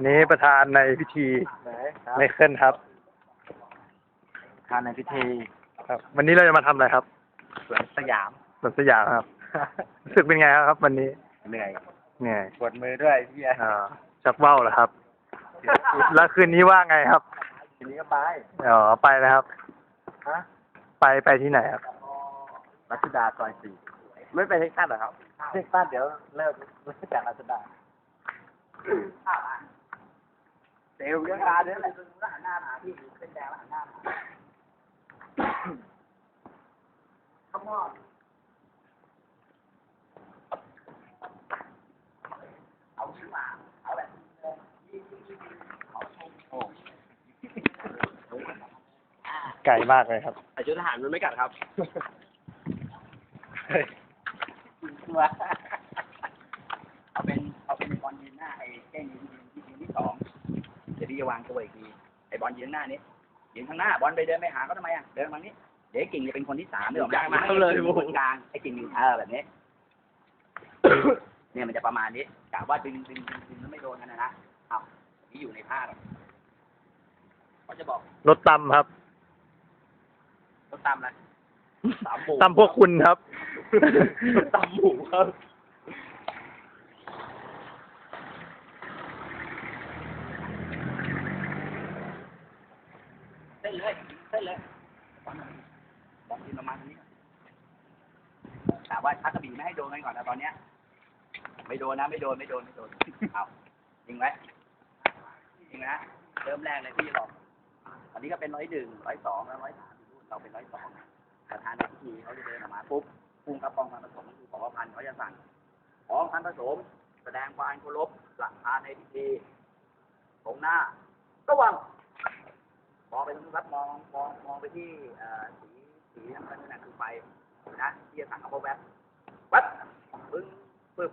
อันนี้ประธานในพิธีไหนไมเคิลครับ ทานในพิธีครับ วันนี้เราจะมาทำอะไรครับสวนสยาม สวนสยามครับ รู้สึกเป็นไงครับ วันนี้เหนื่อยเหนื่อยปวดมือด้วยพี่อ่าชักว่าวเหรอครับ แล้วคืนนี้ว่าไงครับ ทีนี้ก็ไปอ๋อไปนะครับ ฮะไปไปที่ไหนครับ รัชดาซอยสี่ไม่ไปเท็กซัสเหรอครับเท็กซัสเดี๋ยวเลิกเลิกจากรัชดา เซลล์ยังการเนี่ยแหละหันหน้าหาพี่เป็นแดงแล้วหันหน้าหาขมอดเอาชื่อมาเอาแบบโอ้ไกลมากเลยครับแต่ชุดทหารมันไม่กัดครับตัวเอาเป็นเอาเป็นบอลยืนหน้าไอ้แก้งยืนยืนที่ยืนที่สองเดี๋ยว พี่จะวางตัวอีกทีไอ้บอลยืนหน้านี้ยืนข้างหน้าบอลไปเดินไปหาเขาทำไมอะเดินมานี้เดี๋ยวไอ้กิ่งจะเป็นคนที่สามเดี๋ยวอยากมาเลยอยู่คนกลางไอ้กิ่งอยู่เออแบบนี้เนี่ยมันจะประมาณนี้กะว่าดึงดึงดึงดึงแล้วไม่โดนกันนะนะอ้าวนี่อยู่ในผ้าหรอกเขาจะบอกรถตำครับรถตามอะไรสามหมูตำพวกคุณครับ ตำหมูครับ เส้นเลยเส้ นเลยบอลยืนประมาณนี้แต่ว่าชักกระบี่ไม่ให้โดนกันก่อนนะตอนเนี้ย ไม่โดนนะ ไม่โดน ไม่โดน ไม่โดน เอาจริงไหมจริงนะ เริ่มแรกเลยพี่จะบอกตอนนี้ก็เป็นร้อยหนึ่งร้อยสองแล้วร้อยสามเราเป็นร้อยสองประธานในพิธีเขาจะเดินออกมาปุ๊บพุ่งกระปองพันผสมคือขอพันเขาจะสั่งของพันผสม แสดงความเคารพหลักฐานในพิธีตรงหน้าระวัง มองไปที่ครับมองมองมองไปที่สีสีน้ำเงินนั่นคือไฟนะที่จะสั่งเอาแวบแวบปึ้งปึ๊บ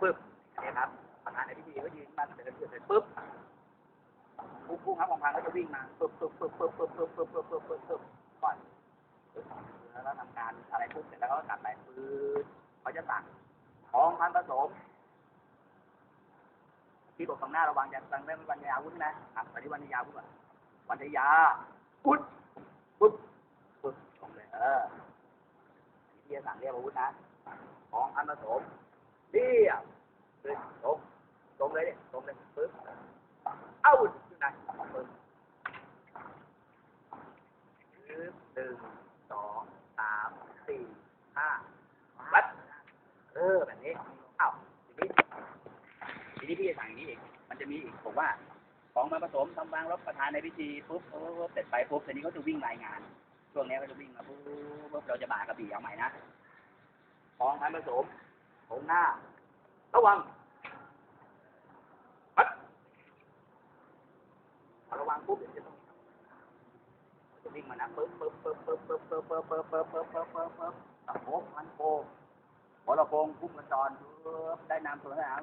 ปึ๊บเนี่ยครับประธานในพิธีก็ยืนมาเสร็จเสร็จปุ๊บปุ๊บปุ๊บครับของพันก็จะวิ่งมาปึ๊บปึ๊บปึ๊บปึ๊บปึ๊บปึ๊บปึ๊บปึ๊บปึ๊บปึ๊บปึ๊บก่อนแล้วทำการอะไรปุ๊บเสร็จแล้วก็กลับไปปึ๊บเขาจะสั่งของพันผสมที่บอกตรงหน้าระวังอย่าสั่งไม่วันยาวุ้นนะอะตอนนี้วันยาวุ้นอะ วันยาวุ้นปุ๊บปุ๊บตรงเลยเออที่จะสั่งเรียกอาวุธนะ ของอันผสมเรียบเลยตรงตรงเลยดิตรงเลยปึ๊บเอาขึ้นไหนปึ๊บปึ๊บหนึ่งสองสามสี่ห้าวัดเออแบบนี้เอ้าทีนี้ทีนี้พี่จะสั่งอย่างนี้อีกมันจะมีอีกผมว่า ของมาผสมทำวางรับประทานในพิธีปุ๊บปุ๊บเสร็จไปปุ๊บทีนี้เขาจะวิ่งรายงาน ช่วงนี้ก็จะวิ่งมาปุ๊บปุ๊บเราจะบากระบี่เอาใหม่นะของพันผสมของหน้า ระวังปัดระวังปุ๊บเดี๋ยวจะต้องจะวิ่งมานะปุ๊บปุ๊บปุ๊บปุ๊บปุ๊บปุ๊บปุ๊บปุ๊บปุ๊บปุ๊บปุ๊บปุ๊บปุ๊บตะโพกมันโกพอเราโกงพุ่งกระจรปึ๊บได้นำตัวแล้ว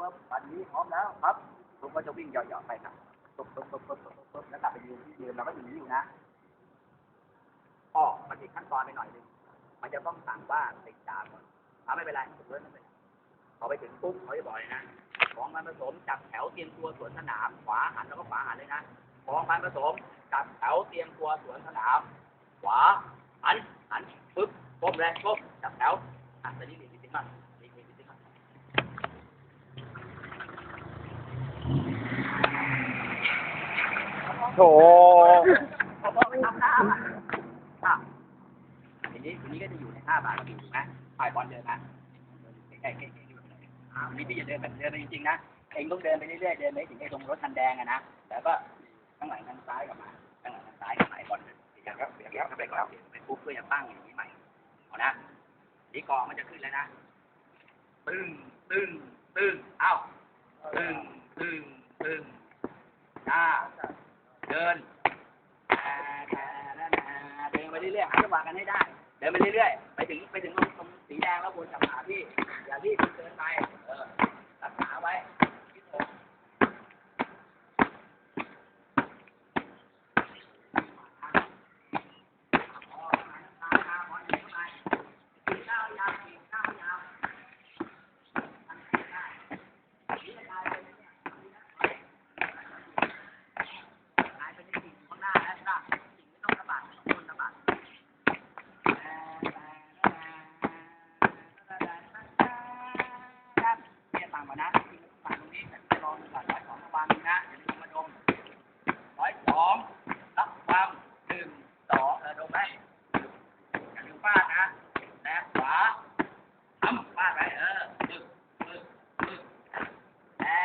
ปึ๊บปันนี้พร้อมแล้วครับ ลุงก็จะวิ่งเหยาะๆไปครับปึ๊บปึ๊บปึ๊บปึ๊บปึ๊บปึ๊บแล้วกลับไปยืนที่เดิมเราก็อยู่นี้อยู่นะอ๋อมันอีกขั้นตอนไปหน่อยนึงมันจะต้องสั่งว่าติดดาบก่อนเอาไม่เป็นไรผมเลื่อนไม่เป็นไรพอไปถึงปุ๊บเขาจะบอกเลยนะของมันผสมจับแถวเตรียมตัวสวนสนามขวาหันแล้วก็ขวาหันเลยนะของมันผสมจับแถวเตรียมตัวสวนสนามขวาหันหันปึ๊บก้มเลยก้มจับแถวอะตอนนี้เรียนจริงๆป่ะเรียนจริงๆป่ะ โถพอบอกไปทำน้ำอะอะทีนี้ทีนี้ก็จะอยู่ในท่าบาร์บีถูกไหมฝ่ายบอลเดินนะใกล้ๆใกล้ๆอยู่เลยอะนี้พี่จะเดินแบบเดินไปจริงๆนะ เองต้องเดินไปเรื่อยๆ เดินไปถึงไอ้ตรงรถคันแดงอะนะ แล้วก็ข้างหลังทางซ้ายกลับมาข้างหลังทางซ้ายกลับมาไอ้บอลอย่างครับอย่างครับไปก่อนไปปุ๊บเพื่อจะตั้งอย่างนี้ใหม่ เอานะนี่กองมันจะขึ้นแล้วนะ ตึ้ง ตึ้ง ตึ้ง เอ้า ตึ้ง ตึ้ง ตึ้งหน้า ดินเดินไปเรื่อยๆหาจังหวะกันให้ได้ เดินไปเรื่อยๆ ไปถึงไปถึงตรงตรงสีแดงแล้ววนกลับมาพี่ อย่ารีบเดินไป เออ ลงไปอย่าลืมฟาดนะแตะขวาทำฟาดไปเออดึงดึงดึงแตะ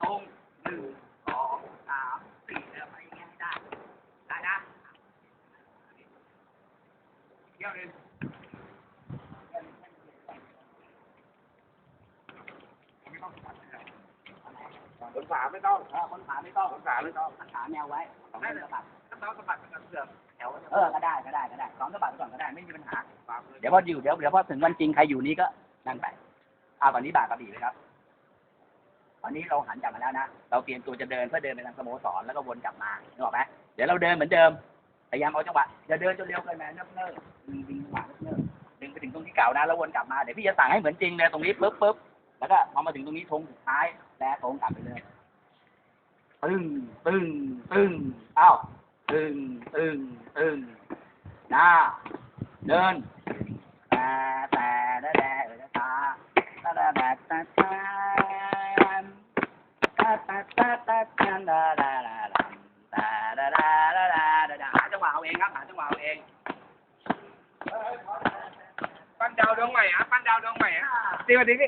ตรงหนึ่งสองสามสี่เออไปอย่างงี้ได้ได้นะเยวหนึ่งคนขาไม่ต้องคนขาไม่ต้องคนขาไม่ต้องขนขาแนวไว้ไม่เลยครับต้องสะบัดกันเสื่อม เออ ก็ได้ ก็ได้ ก็ได้สองกระบาดก่อนก็ได้ ไม่มีปัญหา เดี๋ยวพออยู่ เดี๋ยว เดี๋ยวพอถึงวันจริงใครอยู่นี้ก็นั่งไปอ่าตอนนี้บาดกระบี่เลยครับ ตอนนี้เราหันกลับมาแล้วนะ เราเตรียมตัวจะเดินเพื่อเดินไปทางสโมสรแล้วก็วนกลับมานึกออกไหมเดี๋ยวเราเดินเหมือนเดิม พยายามเอาจังหวะอย่าเดินจนเร็วเกินไปเนิ่มเนิ่มดึงดึงจังหวเนิ่มดึงไปถึงตรงที่เก่านะ แล้ววนกลับมา เดี๋ยวพี่จะสั่งให้เหมือนจริงเลยตรงนี้ปึ๊บปึ๊บแล้วก็พอมาถึงตรงนี้ทงสุดท้ายแปรทงกลับไปเลย ตึ้ง ตึ้ง ตึ้งอ้าว ừng ừng ừng đó đơn ta ta da da ta ta da da ta ta ta ta ta ta ta da da da da ta da da da da da da trong hòa hậu yên á trong hòa hậu yên ban đầu đơn mày á ban đầu đơn mày á đi vào đi đi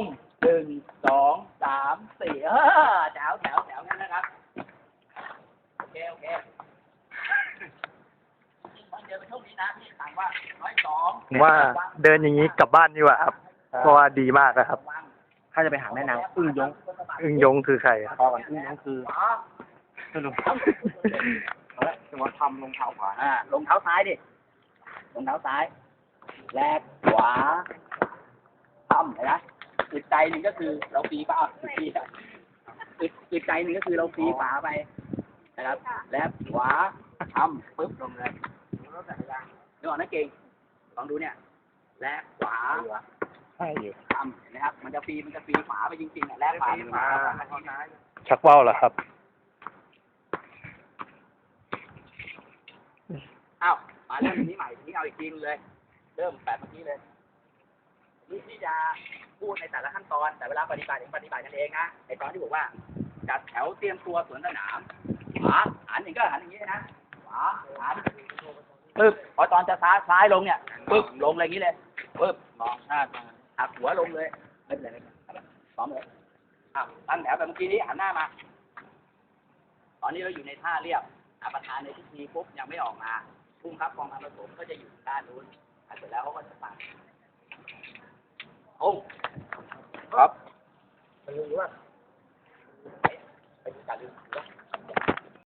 งหนึ่งสองสามสี่เออแถวแถวแถวงั้นนะครับโอเคโอเควันเดียวเป็นช่วงนี้นะพี่สั่งว่าร้อยสองผมว่าเดินอย่างนี้กลับบ้านดีกว่าครับ เพราะว่าดีมากนะครับถ้าจะไปหาแม่นางอึ้งยงอึ้งยงคือใครครับ พอกันอึ้งยงคือสรุปเอาละจะมาทำรองเท้าขวาอ่าลงเท้าซ้ายดิลงเท้าซ้าย แลกขวาทำเห็นไหม อึดใจหนึ่งก็คือเราฟีฟ้าอึดฟีอึดอึดใจหนึ่งก็คือเราฟีฝาไปนะครับ แลกขวาทำปึ๊บลงเลยนึกออกนะเก่งลองดูเนี่ย แลกขวาใช่อยู่ทำเห็นะครับ มันจะฟรีมันจะฟรีฝาไปจริงๆอะแลกฝาเป็นฝาชักว่าวเหรอครับอ้าวมาเริ่มทีนี้ใหม่ทีนี้เอาอีกทีนึงเลย เริ่มแบบเมื่อกี้เลย นี่ที่จะพูดในแต่ละขั้นตอน แต่เวลาปฏิบัติเองปฏิบัติกันเองนะไอตอนที่บอกว่าจัดแถวเตรียมตัวสวนสนามขวาหันอย่างก็หันอย่างนี้นะขวาหันปึ๊บพอตอนจะซ้ายซ้ายลงเนี่ยปึ๊บลงเลยอย่างนี้เลยปึ๊บมองหน้าหักหัวลงเลยไม่เป็นไรไม่เป็นไรพร้อมเลยอะตั้งแถวแบบเมื่อกี้นี้หันหน้ามาตอนนี้เราอยู่ในท่าเรียบอาประธานในพิธีปุ๊บยังไม่ออกมาพุ่งครับกองการผสมก็จะอยู่ด้านนู้นอะเสร็จแล้วเขาก็จะสั่งโอ้ครับไปดู Oh. Up. Ayun, iwan. Ay, kalim. Iwan.